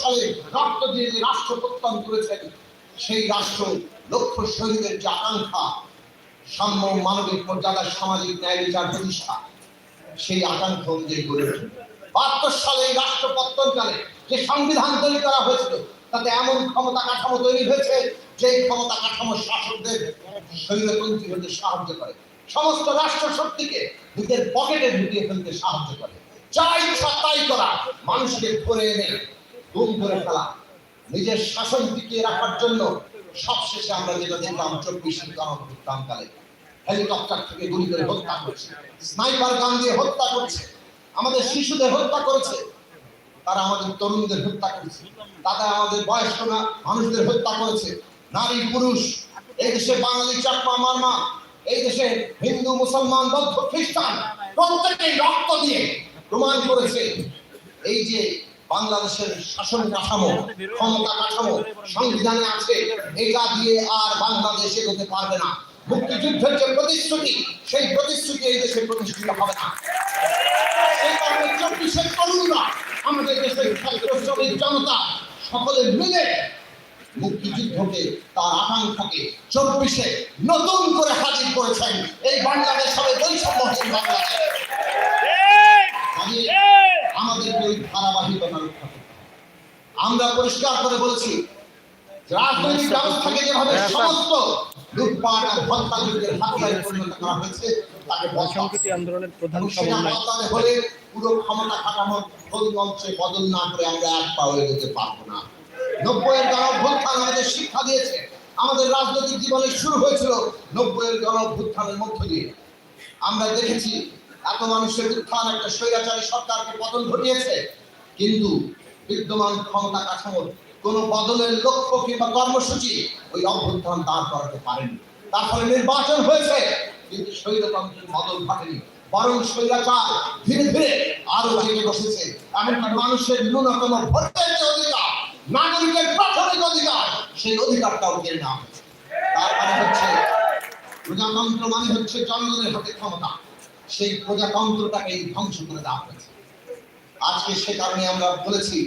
সালে রক্ত দিয়ে যে রাষ্ট্র প্রত্যয়ন করেছেন, সেই রাষ্ট্র লক্ষ্য শহীদের যে আকাঙ্ক্ষা, সাম্য মানবিক মর্যাদা, সামাজিক ন্যায় বিচার প্রতিষ্ঠা, সেই আকাঙ্ক্ষা অনুযায়ী গড়ে ওঠে। বাহাত্তর সালে এই রাষ্ট্র পত্তনকালে যে সংবিধান তৈরি করা হয়েছিল, তাতে এমন ক্ষমতা কাঠামো তৈরি হয়েছে যে ক্ষমতা কাঠামো শাসকদের শৈলতন্ত্রী হতে সাহায্য করে। সমস্ত রাষ্ট্র শক্তিকে নিজের পকেটে ঢুকিয়ে ফেলতে সাহায্য করে। যা ইচ্ছা তাই করা মানুষকে ধরে এনে গুম করে ফেলা। নিজের শাসন টিকিয়ে রাখার জন্য সবশেষে আমরা যেটা দেখলাম চব্বিশের গণভুত্থানকালে হেলিকপ্টার থেকে গুলি করে হত্যা করছে। স্নাইপার গান দিয়ে হত্যা করছে। আমাদের শিশুদের হত্যা করেছে। তারা আমাদের তরুণদের হত্যা করেছে। তারা আমাদের বয়স্ক মানুষদের হত্যা করেছে। নারী, পুরুষ, এই দেশে বাঙালি, চাকমা, মারমা, এই দেশে হিন্দু, মুসলমান, বৌদ্ধ, খ্রিস্টান, প্রত্যেকেই রক্ত দিয়ে প্রমাণ করেছে। এই যে বাংলাদেশের শাসন কাঠামো ক্ষমতা কাঠামো সংবিধানে আছে এটা দিয়ে আর বাংলাদেশ এগোতে পারবে না। মুক্তিযুদ্ধের যে প্রতিশ্রুতি সেই প্রতিশ্রুতি এই দেশে প্রতিষ্ঠিত হবে না। সেই কারণে চব্বিশের তরুণরা আমাদের দেশের ছাত্র শ্রমিক জনতা সকলে মিলে মুক্তিযুদ্ধকে তার আকাঙ্ক্ষাকে চব্বিশে নতুন করে হাজির করেছেন। এই বাংলাদেশ হবে বৈষম্যহীন বাংলাদেশ। আমাদেরকে ওই ধারাবাহিকতা রক্ষা। আমরা পরিষ্কার করে বলেছি রাজনৈতিক ব্যবস্থাকে যেভাবে সমস্ত লুটপাট আর হাতিয়ারে পরিণত করা হয়েছে তাকে বদলাতে আন্দোলনের প্রধান সমন্বয়। হলে পুরো ক্ষমতা কাঠামো ভুল মঞ্চে বদল না করে আমরা এক পা এগোতে পারব না। নব্বইয়ের গণ অভ্যুত্থান আমাদের শিক্ষা দিয়েছে। আমাদের রাজনৈতিক জীবনে শুরু হয়েছিল নব্বইয়ের গণ অভ্যুত্থানের মধ্য দিয়ে। আমরা দেখেছি এত মানুষের উত্থান একটা স্বৈরাচারী সরকারকে পতন ঘটিয়েছে, কিন্তু বিদ্যমান ক্ষমতা কাঠামোর কোন বদলের লক্ষ্য কিংবা কর্মসূচি ওই অভ্যুত্থান দাঁড় করাতে পারেনি। তার ফলে নির্বাচন হয়েছে, কিন্তু স্বৈরতন্ত্রের বদল ঘটেনি। বরং স্বৈরাচার ধীরে ধীরে আরও জেগে বসেছে। এমনকি মানুষের ন্যূনতম ভোটের যে অধিকার, নাগরিকের প্রাথমিক অধিকার, সেই অধিকারটাও কেড়ে নেওয়া হয়েছে। তার মানে হচ্ছে, প্রজাতন্ত্র মানে হচ্ছে জনগণের হাতে ক্ষমতা। সেই প্রজাতন্ত্রটাকে ধ্বংস করে দেওয়া হয়েছে। আজকে সে কারণে আমরা বলেছি,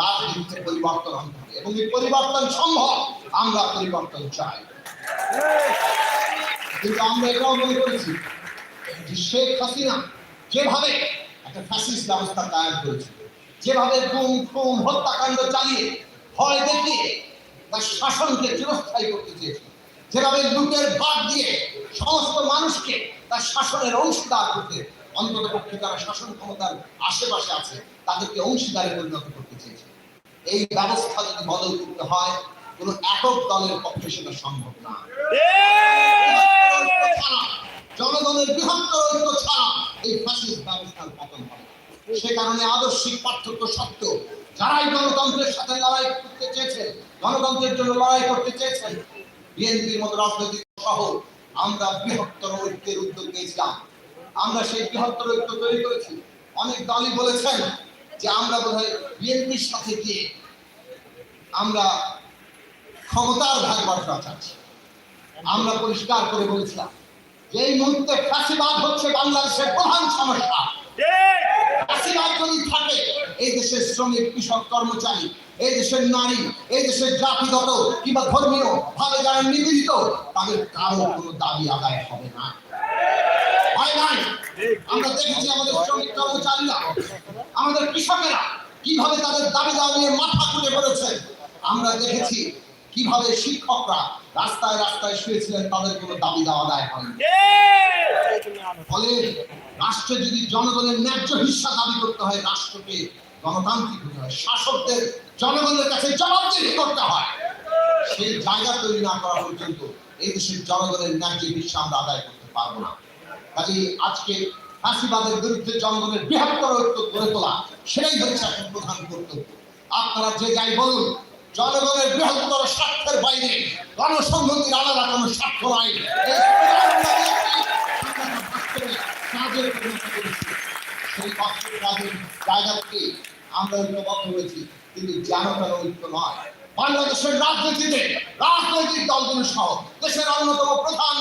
রাজনীতিতে পরিবর্তন আনতে হবে এবং এই পরিবর্তন সম্ভব, আমরা পরিবর্তন চাই। কিন্তু আমরা এটাও মনে করেছি শেখ হাসিনা যেভাবে একটা ফ্যাসিস্ট ব্যবস্থা কায়েম করেছিল যেভাবে গুম খুম হত্যাকাণ্ড চালিয়ে ভয় দেখিয়ে তার শাসনকে চিরস্থায়ী করতে চেয়েছিল যেভাবে লুটের ভাগ দিয়ে সমস্ত মানুষকে তার শাসনের অংশীদার করতে অন্তত পক্ষে তারা শাসন ক্ষমতার আশেপাশে আছে, তাদেরকে অংশীদারে পরিণত করতে চেয়েছে। এই ব্যবস্থা যদি বদল করতে হয়, কোনো একক দলের পক্ষে সেটা সম্ভব না। জনগণের বৃহত্তর ঐক্য ছাড়া এই ফ্যাসিস্ট ব্যবস্থার পতন হবে সে কারণে আদর্শিক পার্থক্য সত্ত্বেও যারাই গণতন্ত্রের সাথে লড়াই করতে চেয়েছেন, গণতন্ত্রের জন্য লড়াই করতে চেয়েছেন, বিএনপির মতো রাজনৈতিক সহ আমরা বৃহত্তর ঐক্যের উদ্যোগ নিয়েছিলাম। আমরা সেই বৃহত্তর ঐক্য তৈরি করেছি। অনেক দলই বলেছেন যে আমরা বোধ হয় বিএনপির সাথে গিয়ে আমরা ক্ষমতার ভাগ বাড়া চাচ্ছি। আমরা পরিষ্কার করে বলেছিলাম যে এই মুহূর্তে ফাঁসিবাদ হচ্ছে বাংলাদেশের প্রধান সমস্যা। যদি থাকে। এই দেশের শ্রমিক কৃষক কর্মচারী এই দেশের নারী এই দেশের জাতিগত কিংবা ধর্মীয় ভাবে যারা নিপীড়িত তাদের কারও কোনো দাবি আদায় হবে না। আমরা দেখেছি আমাদের শ্রমিক কর্মচারীরা আমাদের কৃষকেরা কীভাবে তাদের দাবি দাওয়া নিয়ে মাথা খুলে পড়েছে আমরা দেখেছি কীভাবে শিক্ষকরা রাস্তায় রাস্তায় শুয়েছিলেন তাদের কোনো দাবি দাওয়া আদায় হয়নি। ফলে রাষ্ট্রে যদি জনগণের ন্যায্য হিস্সা দাবি করতে হয়, রাষ্ট্রকে গণতান্ত্রিক হতে হয়, শাসকদের জনগণের কাছে জবাবদিহি করতে হয় সেই জায়গা তৈরি না করা পর্যন্ত এই দেশের জনগণের ন্যায্য হিস্সা আমরা আদায় করতে পারব না। কাজে আজকে ফাঁসিবাদের বিরুদ্ধে জনগণের বৃহত্তর ঐক্য গড়ে তোলা, সেটাই হচ্ছে এখন প্রধান কর্তব্য। আপনারা যে যাই বলুন, জনগণের বৃহত্তর স্বার্থের বাইরে গণসংহতির আলাদা কোনো স্বার্থ নাই। করেছি। সেই কষ্টের কাজের জায়গা আমরা ঐক্যবদ্ধ হয়েছি, কিন্তু যেন ঐক্য নয়। বাংলাদেশের রাজনীতিতে রাজনৈতিক দলগুলো সহ দেশের অন্যতম প্রধান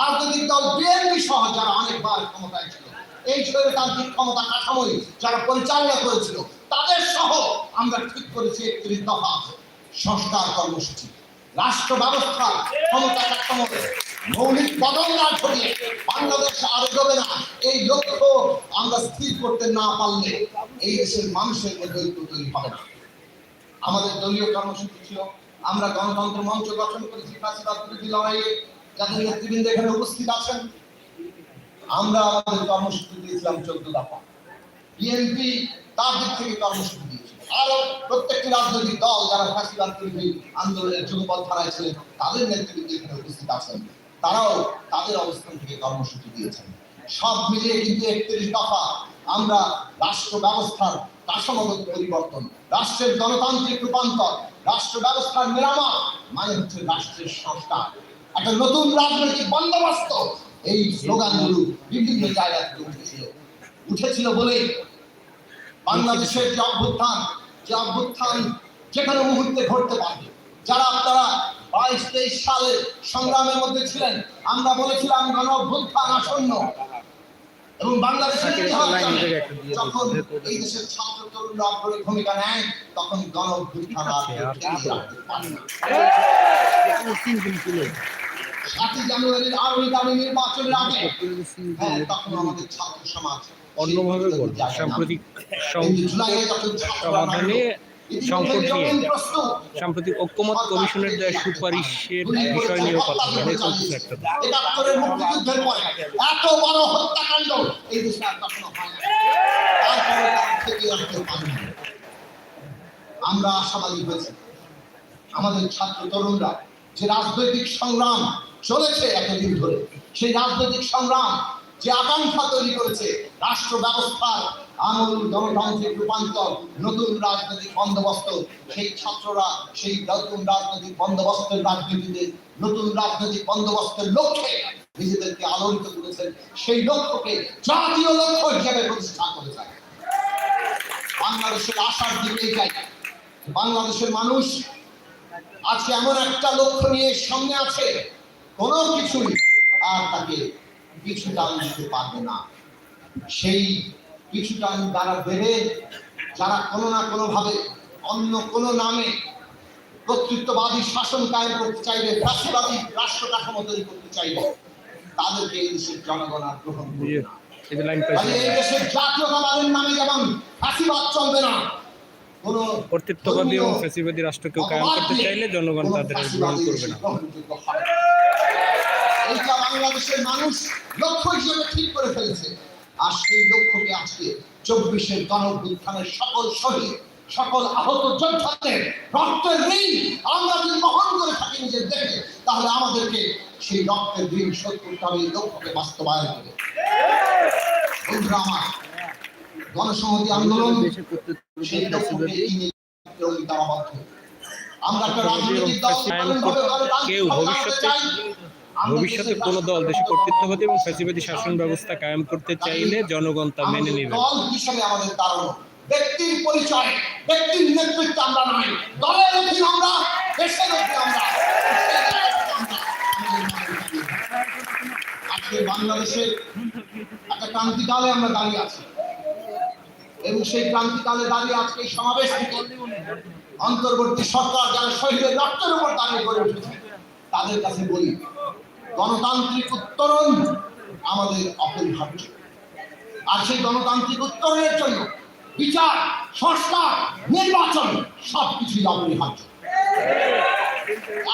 রাজনৈতিক দল বিএনপি সহ যারা অনেকবার ক্ষমতায় ছিল। এই স্বৈরতান্ত্রিক ক্ষমতা কাঠামোই যারা পরিচালনা করেছিল, তাদের সহ আমরা ঠিক করেছি একত্রিশ দফা সংস্কার কর্মসূচি। রাষ্ট্র ব্যবস্থা ক্ষমতা কাঠামোতে মৌলিক বদল না ঘটিয়ে বাংলাদেশ আর এগোবে না। এই লক্ষ্য আমরা স্থির করতে না পারলে এই দেশের মানুষের মধ্যে ঐক্য তৈরি হবে না। আমাদের দলীয় কর্মসূচি ছিল, আমরা গণতন্ত্র মঞ্চ গঠন করেছি ফাঁসিবাদ বিরোধী লড়াইয়ে। যাদের নেতৃবৃন্দ এখানে উপস্থিত আছেন, আমরা আমাদের কর্মসূচি দিয়েছিলাম চোদ্দ দফা। বিএনপি তার দিক থেকে কর্মসূচি দিয়েছিল। আরও প্রত্যেকটি রাজনৈতিক দল যারা ফাঁসিবাদ বিরোধী আন্দোলনের যুগপথ ধারায় ছিলেন তাদের নেতৃবৃন্দ এখানে উপস্থিত আছেন। তারাও তাদের অবস্থান থেকে কর্মসূচি দিয়েছেন। সব মিলিয়ে কিন্তু একত্রিশ দফা আমরা রাষ্ট্র ব্যবস্থার কাঠামোগত পরিবর্তন, রাষ্ট্রের গণতান্ত্রিক রূপান্তর, রাষ্ট্র ব্যবস্থার মেরামত মানে হচ্ছে রাষ্ট্রের সংস্কার। একটা নতুন রাজনৈতিক বন্দোবস্ত, এই স্লোগানগুলো বিভিন্ন জায়গা থেকে উঠেছিল। উঠেছিল বলেই বাংলাদেশের যে অভ্যুত্থান যে অভ্যুত্থান যে কোনো মুহূর্তে ঘটতে পারবে। যারা আপনারা বাইশ তেইশ সালে সংগ্রামের মধ্যে ছিলেন। আমরা বলেছিলাম গণ অভ্যুত্থান আসন্ন। এবং বাংলাদেশের ইতিহাস যখন এই দেশের ছাত্র তরুণরা অগ্রণী ভূমিকা নেয় তখন গণ অভ্যুত্থান পারে না। সাতই জানুয়ারির আগামী দামি নির্বাচনের আগে হ্যাঁ তখন আমাদের ছাত্র সমাজ অন্যভাবে সাম্প্রতিক সমাধানে সাম্প্রতিক ঐক্যমত কমিশনের দেওয়া সুপারিশের বিষয় নিয়েও কথা একটা এত বড় হত্যাকাণ্ড এই দেশে আর কখনো আমরা আশাবাদী হয়েছি। আমাদের ছাত্র তরুণরা যে রাজনৈতিক সংগ্রাম চলেছে এতদিন ধরে সেই রাজনৈতিক সংগ্রাম যে আকাঙ্ক্ষা তৈরি করেছে রাষ্ট্র ব্যবস্থার আমূল গণতান্ত্রিক রূপান্তর, নতুন রাজনৈতিক বন্দোবস্ত, সেই ছাত্ররা, সেই নতুন রাজনৈতিক বন্দোবস্তের রাজনীতিতে, নতুন রাজনৈতিক বন্দোবস্তের লক্ষ্যে নিজেদেরকে আলোড়িত করেছেন, সেই লক্ষ্যকে জাতীয় লক্ষ্য হিসেবে প্রতিষ্ঠা করেছেন। বাংলাদেশের আশার দিকে যাই, বাংলাদেশের মানুষ আজকে এমন একটা লক্ষ্য নিয়ে সামনে আছে, কোনো কিছুই আর তাকে পিছু টান দিতে পারবে না। সেই পিছু টান দ্বারা বেড়ে যারা কোনো না কোনো ভাবে অন্য কোনো নামে কর্তৃত্ববাদী শাসন কায়েম করতে চাইবে রাষ্ট্রবাদী রাষ্ট্র কাঠামো তৈরি করতে চাইবে তাদেরকে এই দেশের জনগণ আর গ্রহণ করবে না। এই যে লাইন কাজে পাইছে এই দেশের জাতীয়তাবাদের নামে যেমন ফাঁসিবাদ চলবে না কোন কর্তৃত্ববাদী এবং ফ্যাসিবাদী রাষ্ট্রকেও কায়েম করতে চাইলে জনগণ তাদের গ্রহণ করবে না। এইটা বাংলাদেশের মানুষ লক্ষ্য হিসেবে ঠিক করে ফেলেছে। আর সেই লক্ষ্যকে আজকে চব্বিশের গণভ্যুত্থানের সকল শহীদ সকল আহত যোদ্ধাদের রক্তের ঋণ আমরা যদি বহন করে থাকি নিজের দেখে তাহলে আমাদেরকে সেই রক্তের ঋণ শোধ করতে হবে লক্ষ্যকে বাস্তবায়ন করে বন্ধুরা আমার গণসংহতি আন্দোলন সেই লক্ষ্যকে আমরা একটা রাজনৈতিক দল কেউ ভবিষ্যতে- ভবিষ্যতে কোনো দল দেশে কর্তৃত্ববাদী এবং ফ্যাসিবাদী শাসন ব্যবস্থা কায়েম করতে চাইলে জনগণ তা মেনে নেবে। দল হিসেবে আমাদের দাঁড়ানো ব্যক্তির পরিচয়, ব্যক্তির নেতৃত্ব আমরা নয় দলের অধীন আমরা, দেশের অধীন আমরা। আজকে বাংলাদেশের একটা ক্রান্তিকালে আমরা দাঁড়িয়ে আছি। এবং সেই ক্রান্তিকালে দাঁড়িয়ে আজকে সমাবেশ অন্তর্বর্তী সরকার, যারা শহীদের রক্তের উপর দাঁড়িয়ে গড়ে উঠেছে, তাদের কাছে বলি গণতান্ত্রিক উত্তরণ আমাদের অপরিহার্য। আর সেই গণতান্ত্রিক উত্তরণের জন্য বিচার, সংস্কার, নির্বাচন সবকিছুই অপরিহার্য।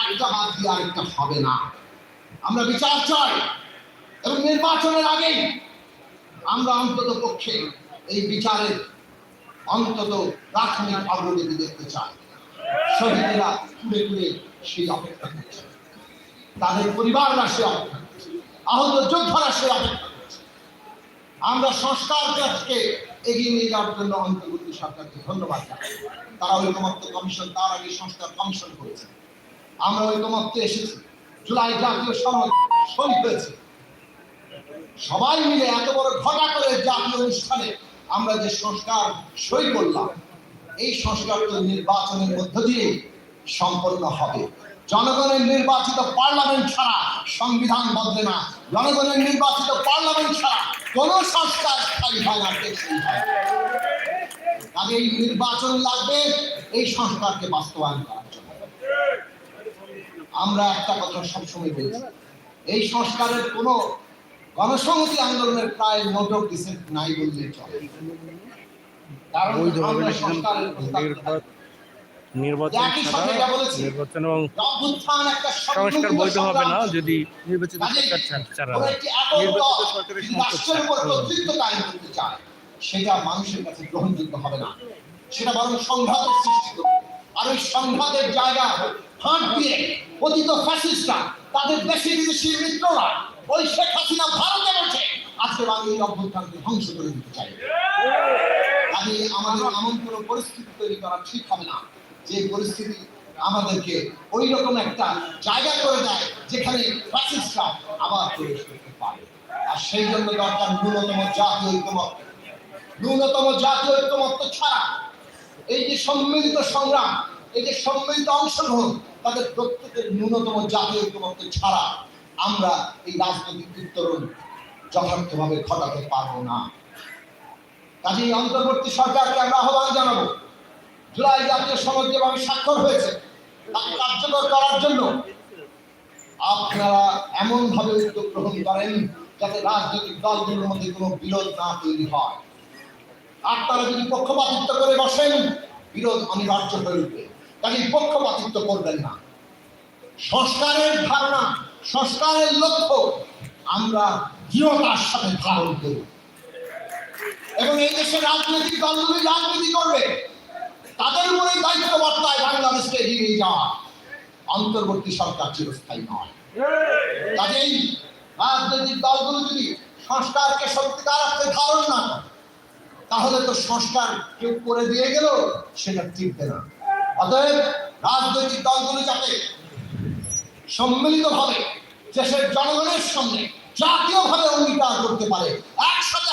একটা বাদ দিয়ে আরেকটা হবে না। আমরা বিচার চাই এবং নির্বাচনের আগেই আমরা অন্তত পক্ষে এই বিচারের অন্তত প্রাথমিক অগ্রগতি দেখতে চাই। শহীদেরা ঘুরে ঘুরে সেই অপেক্ষা করছে তাদের পরিবাররা সে অপেক্ষা আহত যোদ্ধারা সে অপেক্ষা আমরা সংস্কার কাজকে এগিয়ে নিয়ে যাওয়ার জন্য অন্তর্বর্তী সরকারকে ধন্যবাদ তারা ঐকমত্য কমিশন, তার আগে সংস্কার কমিশন করেছে। আমরা ঐকমত্যে এসেছি। জুলাই জাতীয় সনদ সই হয়েছে। সবাই মিলে এত বড় ঘটা করে জাতীয় অনুষ্ঠানে আমরা যে সংস্কার সই করলাম, এই সংস্কার নির্বাচনের মধ্য দিয়ে সম্পন্ন হবে। জনগণের নির্বাচিত পার্লামেন্ট ছাড়া সংবিধান বদলে না। জনগণের নির্বাচিত পার্লামেন্ট ছাড়া কোন সংস্কার স্থায়ী হয় না কাজে এই নির্বাচন লাগবে এই সংস্কারকে বাস্তবায়ন করার জন্য। আমরা একটা কথা সবসময় বলছি এই সংস্কারের কোনো গণসংহতি আন্দোলনের প্রায় নোটক দিচ্ছে নাই বললে চলে। কারণ সংস্কারের নির্বাচন নির্বাচন এবং সংস্কার বৈধ হবে না। যদি নির্বাচিত সরকার ছাড়া নির্বাচিত সরকারের সেটা মানুষের কাছে গ্রহণযোগ্য হবে না। সেটা বরং সংঘাতের সৃষ্টি করবে। আর ওই সংঘাতের জায়গা ফাঁট দিয়ে পতিত ফ্যাসিস্টরা তাদের দেশি বিদেশি মিত্ররা ওই শেখ হাসিনা ভারতে বসে আজকে এই অভ্যুত্থানকে ধ্বংস করে দিতে চাই কাজে আমাদের এমন কোনো পরিস্থিতি তৈরি করা ঠিক হবে না। যে পরিস্থিতি আমাদেরকে ওই রকম একটা জায়গা করে দেয় যেখানে ফ্যাসিস্টরা আবার প্রবেশ করতে পারে। আর সেই জন্য দরকার ন্যূনতম জাতীয় ঐক্যমত ন্যূনতম জাতীয় ঐক্যমত্য ছাড়া এই যে সম্মিলিত সংগ্রাম, এই যে সম্মিলিত অংশগ্রহণ, তাদের প্রত্যেকের ন্যূনতম জাতীয় ঐক্যমত্য ছাড়া আমরা এই রাজনৈতিক উত্তরণ যথার্থভাবে ঘটাতে পারব না। কাজে অন্তর্বর্তী সরকারকে আমরা আহ্বান জানাব জুলাই জাতীয় সনদ যেভাবে স্বাক্ষর হয়েছে। তাকে কার্যকর করার জন্য আপনারা এমন ভাবে উদ্যোগ গ্রহণ করেন যাতে রাজনৈতিক দলগুলোর মধ্যে কোনো বিরোধ না তৈরি হয়। আপনারা যদি পক্ষপাতিত্ব করে বসেন, বিরোধ অনিবার্য হয়ে উঠবে। কাজে পক্ষপাতিত্ব করবেন না। সংস্কারের ধারণা, সংস্কারের লক্ষ্য আমরা দৃঢ়তার সাথে ধারণ করি এবং এই দেশের রাজনৈতিক দলগুলি রাজনীতি করবে। তাদের উপরে দায়িত্ব বর্তায় বাংলাদেশকে এগিয়ে নিয়ে যাওয়া অন্তর্বর্তী সরকার চিরস্থায়ী নয়। কাজেই রাজনৈতিক দলগুলো যদি সংস্কারকে সত্যিকার অর্থে ধারণ না তাহলে তো সংস্কার কেউ করে দিয়ে গেল সেটা টিকবে না। অতএব রাজনৈতিক দলগুলো যাতে সম্মিলিতভাবে দেশের জনগণের সামনে জাতীয়ভাবে অঙ্গীকার করতে পারে, একসাথে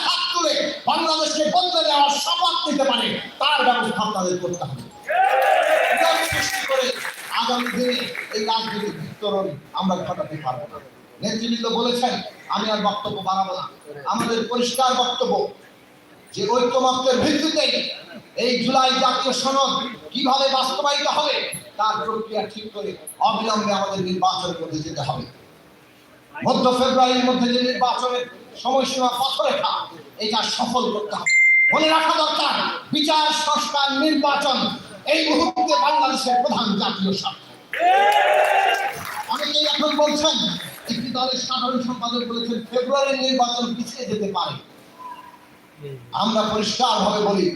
বাংলাদেশকে বদলে দেওয়ার শপথ নিতে পারে, তার ব্যবস্থা আপনাদের করতে হবে। আগামী দিনে এই বিতরণ আমরা ঘটাতে না নেতৃবৃন্দ বলেছেন, আমি আর বক্তব্য বাড়াবো না। আমাদের পরিষ্কার বক্তব্য যে ঐক্যমত্যের ভিত্তিতে এই জুলাই জাতীয় সনদ কীভাবে বাস্তবায়িত হবে, তার প্রক্রিয়া ঠিক করে অবিলম্বে আমাদের নির্বাচনের মধ্যে যেতে হবে। মধ্য ফেব্রুয়ারির মধ্যে যে নির্বাচনের সময়সীমা পথরেখা এটা সফল করতে হবে। মনে রাখা দরকার, বিচার, সংস্কার, নির্বাচন, এই মুহূর্তে বাংলাদেশের প্রধান জাতীয় স্বার্থ অনেকেই এখন বলছেন, একটি দলের সাধারণ সম্পাদক বলেছেন, ফেব্রুয়ারির নির্বাচন পিছিয়ে যেতে পারে। আমরা পরিষ্কার ভাবে বলি,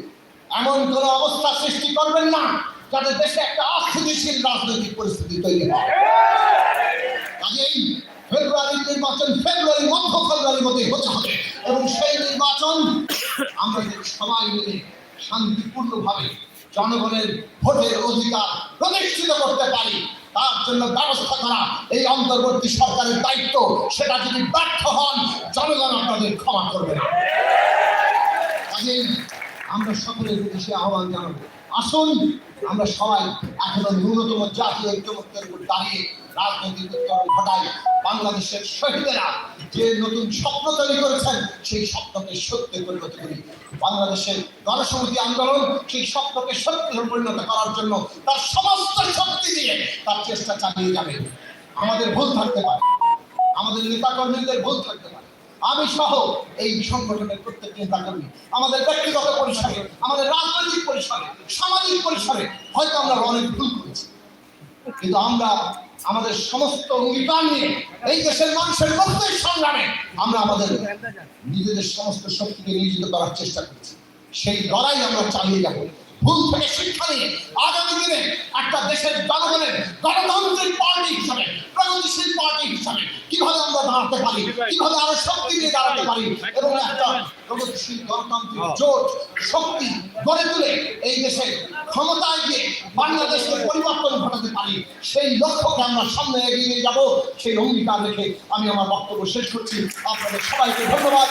এমন কোন অবস্থা সৃষ্টি করবেন না যাতে দেশে একটা অস্থিতিশীল রাজনৈতিক পরিস্থিতি তৈরি হয়। ফেব্রুয়ারির নির্বাচন ফেব্রুয়ারি মধ্য ফেব্রুয়ারির মধ্যে হতে হবে। এবং সেই নির্বাচন আমরা যদি সবাই মিলে শান্তিপূর্ণভাবে জনগণের ভোটের অধিকার প্রতিষ্ঠিত করতে পারি। তার জন্য ব্যবস্থা করা এই অন্তর্বর্তী সরকারের দায়িত্ব, সেটা যদি ব্যর্থ হন, জনগণ আপনাদের ক্ষমা করবে না। কাজেই আমরা সকলের উদ্দেশ্যে আহ্বান জানাব, আসুন আমরা সবাই এখনও ন্যূনতম জাতীয় ঐক্যমত্যের উপর দাঁড়িয়ে রাজনৈতিক ঘটাই বাংলাদেশের শহীদেরা। যে নতুন স্বপ্ন তৈরি করেছেন, সেই স্বপ্নকে পরিণত করি। বাংলাদেশের গণসমিতি আন্দোলন সেই স্বপ্নকে পরিণত করার জন্য তার সমস্ত শক্তি দিয়ে তার চেষ্টা চালিয়ে যাবে। আমাদের ভুল থাকতে পারে। আমাদের নেতাকর্মীদের ভুল থাকতে পারে। আমি সহ এই সংগঠনের প্রত্যেক নেতাকর্মী, আমাদের ব্যক্তিগত পরিসরে, আমাদের রাজনৈতিক পরিসরে, সামাজিক পরিসরে হয়তো আমরা অনেক ভুল করেছি। কিন্তু আমরা আমাদের সমস্ত অঙ্গীকার নিয়ে এই দেশের মানুষের মধ্যে সংগ্রামে আমরা আমাদের নিজেদের সমস্ত শক্তিকে নিয়োজিত করার চেষ্টা করছি। সেই লড়াই আমরা চালিয়ে যাব। ভুল থেকে শিক্ষা নিয়ে আগামী দিনে একটা দেশের জনগণের গণতান্ত্রিক পার্টি হিসাবে প্রগতিশীল পার্টি হিসাবে কীভাবে আমরা দাঁড়াতে পারি। কীভাবে আরও শক্তি নিয়ে দাঁড়াতে পারি? এবং একটা এই দেশে ক্ষমতায় গিয়ে পরিবর্তন ঘটাতে পারি, সেই লক্ষ্যকে আমরা সামনে এগিয়ে নিয়ে যাব। সেই অঙ্গীকার রেখে আমি আমার বক্তব্য শেষ করছি। আপনাদের সবাইকে ধন্যবাদ।